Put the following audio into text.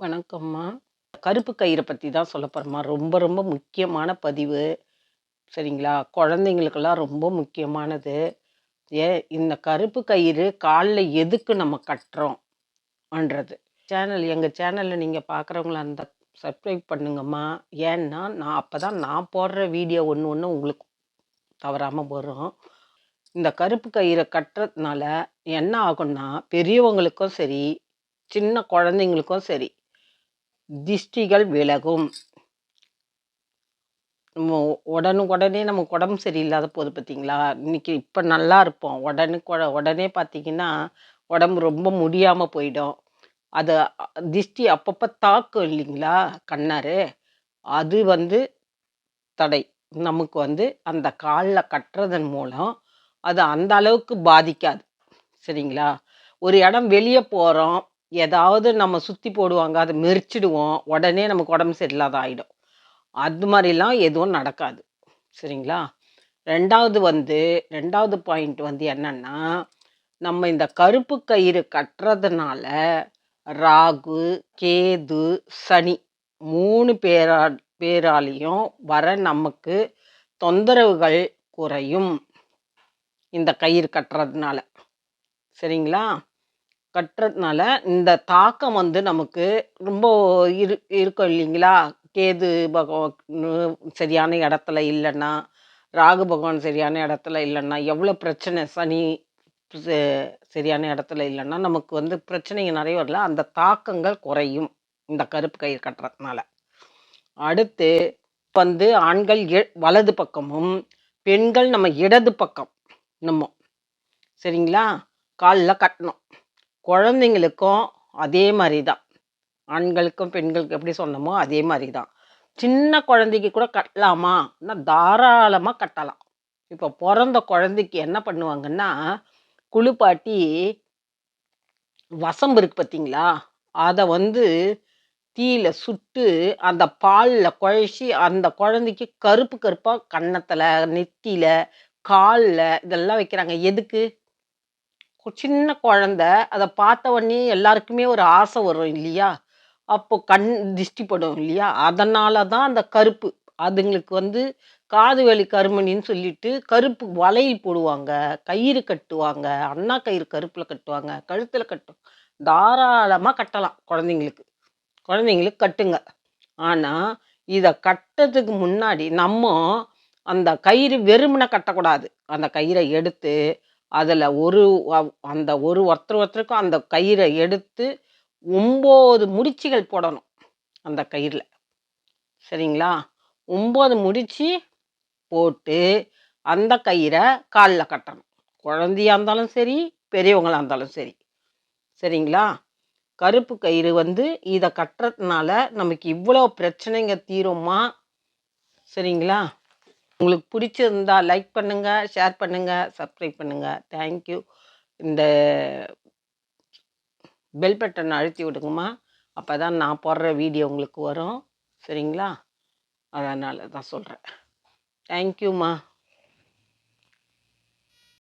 வணக்கம்மா. கருப்பு கயிறை பற்றி தான் சொல்ல போகிறோம்மா ரொம்ப ரொம்ப முக்கியமான பதிவு. சரிங்களா? குழந்தைங்களுக்கெல்லாம் ரொம்ப முக்கியமானது. ஏ இந்த கருப்பு கயிறு காலில் எதுக்கு நம்ம கட்டுறோம்ன்றது சேனல் எங்கள் சேனலில் நீங்கள் பார்க்குறவங்கள அந்த சப்ஸ்கிரைப் பண்ணுங்கம்மா. ஏன்னா நான் அப்போ தான் நான் போடுற வீடியோ ஒன்று ஒன்று உங்களுக்கு தவறாமல் வரும். இந்த கருப்பு கயிறை கட்டுறதுனால என்ன ஆகும்னா பெரியவங்களுக்கும் சரி சின்ன குழந்தைங்களுக்கும் சரி திஷ்டிகள் விலகும். நம்ம உடனுக்குடனே நமக்கு உடம்பு சரியில்லாத போது பார்த்தீங்களா இன்னைக்கு இப்போ நல்லா இருப்போம். உடனுக்கு உடனே பார்த்தீங்கன்னா உடம்பு ரொம்ப முடியாமல் போயிடும். அது திஷ்டி அப்பப்போ தாக்கும் இல்லைங்களா? கண்ணாரு அது வந்து தடை. நமக்கு வந்து அந்த காலில் கட்டுறதன் மூலம் அது அந்த அளவுக்கு பாதிக்காது. சரிங்களா? ஒரு இடம் வெளியே போகிறோம் ஏதாவது நம்ம சுற்றி போடுவாங்க அதை மெரிச்சிடுவோம் உடனே நமக்கு உடம்பு சரியில்லாத ஆகிடும் அது மாதிரிலாம் எதுவும் நடக்காது. சரிங்களா? ரெண்டாவது வந்து ரெண்டாவது பாயிண்ட் வந்து என்னென்னா நம்ம இந்த கருப்பு கயிறு கட்டுறதுனால ராகு கேது சனி மூணு பேரா பேராலையும் வர நமக்கு தொந்தரவுகள் குறையும். இந்த கயிறு கட்டுறதுனால. சரிங்களா? கட்டுறதுனால இந்த தாக்கம் வந்து நமக்கு ரொம்ப இரு இருக்கும் இல்லைங்களா? கேது பகவான் சரியான இடத்துல இல்லைன்னா ராகு பகவான் சரியான இடத்துல இல்லைன்னா எவ்வளோ பிரச்சனை சனி ச- சரியான இடத்துல இல்லைன்னா நமக்கு வந்து பிரச்சனைங்க நிறைய வரல. அந்த தாக்கங்கள் குறையும் இந்த கருப்பு கயிறு கட்டுறதுனால. அடுத்து வந்து ஆண்கள் எ- வலது பக்கமும் பெண்கள் நம்ம இடது பக்கம் நம்ம. சரிங்களா? காலில் கட்டணும். குழந்தைங்களுக்கும் அதே மாதிரி தான் ஆண்களுக்கும் பெண்களுக்கும் எப்படி சொன்னோமோ அதே மாதிரி தான் சின்ன குழந்தைக்கு கூட கட்டலாமா? தாராளமாக கட்டலாம். இப்போ பிறந்த குழந்தைக்கு என்ன பண்ணுவாங்கன்னா குளிப்பாட்டி வசம்பு இருக்கு பார்த்தீங்களா அதை வந்து தீயில சுட்டு அந்த பாலில் குழச்சி அந்த குழந்தைக்கு கருப்பு கருப்பாக கன்னத்தில் நெத்தியில் காலில் இதெல்லாம் வைக்கிறாங்க. எதுக்கு? சின்ன குழந்த அதை பார்த்த உடனே எல்லாருக்குமே ஒரு ஆசை வரும் இல்லையா? அப்போ கண் திஷ்டிப்படும் இல்லையா? அதனால தான் அந்த கருப்பு. அதுங்களுக்கு வந்து காது வலி கருமணின்னு சொல்லிட்டு கருப்பு வளையல் போடுவாங்க. கயிறு கட்டுவாங்க. அண்ணா கயிறு கருப்பில் கட்டுவாங்க. கழுத்தில் கட்டும். தாராளமாக கட்டலாம் குழந்தைங்களுக்கு. குழந்தைங்களுக்கு கட்டுங்க. ஆனால் இதை கட்டுறதுக்கு முன்னாடி நம்ம அந்த கயிறு வெறுமனை கட்டக்கூடாது. அந்த கயிறை எடுத்து அதில் ஒரு அந்த ஒரு ஒருத்தர் ஒருத்தருக்கும் அந்த கயிறை எடுத்து ஒம்பது முடிச்சுகள் போடணும் அந்த கயிறில். சரிங்களா? ஒம்பது முடிச்சு போட்டு அந்த கயிறை காலில் கட்டணும். குழந்தையாக இருந்தாலும் சரி பெரியவங்களாக இருந்தாலும் சரி. சரிங்களா? கருப்பு கயிறு வந்து இதை கட்டுறதுனால நமக்கு இவ்வளோ பிரச்சனைங்க தீருமா? சரிங்களா? உங்களுக்கு பிடிச்சிருந்தா லைக் பண்ணுங்கள் ஷேர் பண்ணுங்கள் சப்ஸ்கிரைப் பண்ணுங்கள் தேங்க்யூ இந்த பெல் பட்டன் அழுத்தி விடுங்கம்மா. அப்போ தான் நான் போடுற வீடியோ உங்களுக்கு வரும். சரிங்களா? அதனால தான் சொல்கிறேன் தேங்க்யூம்மா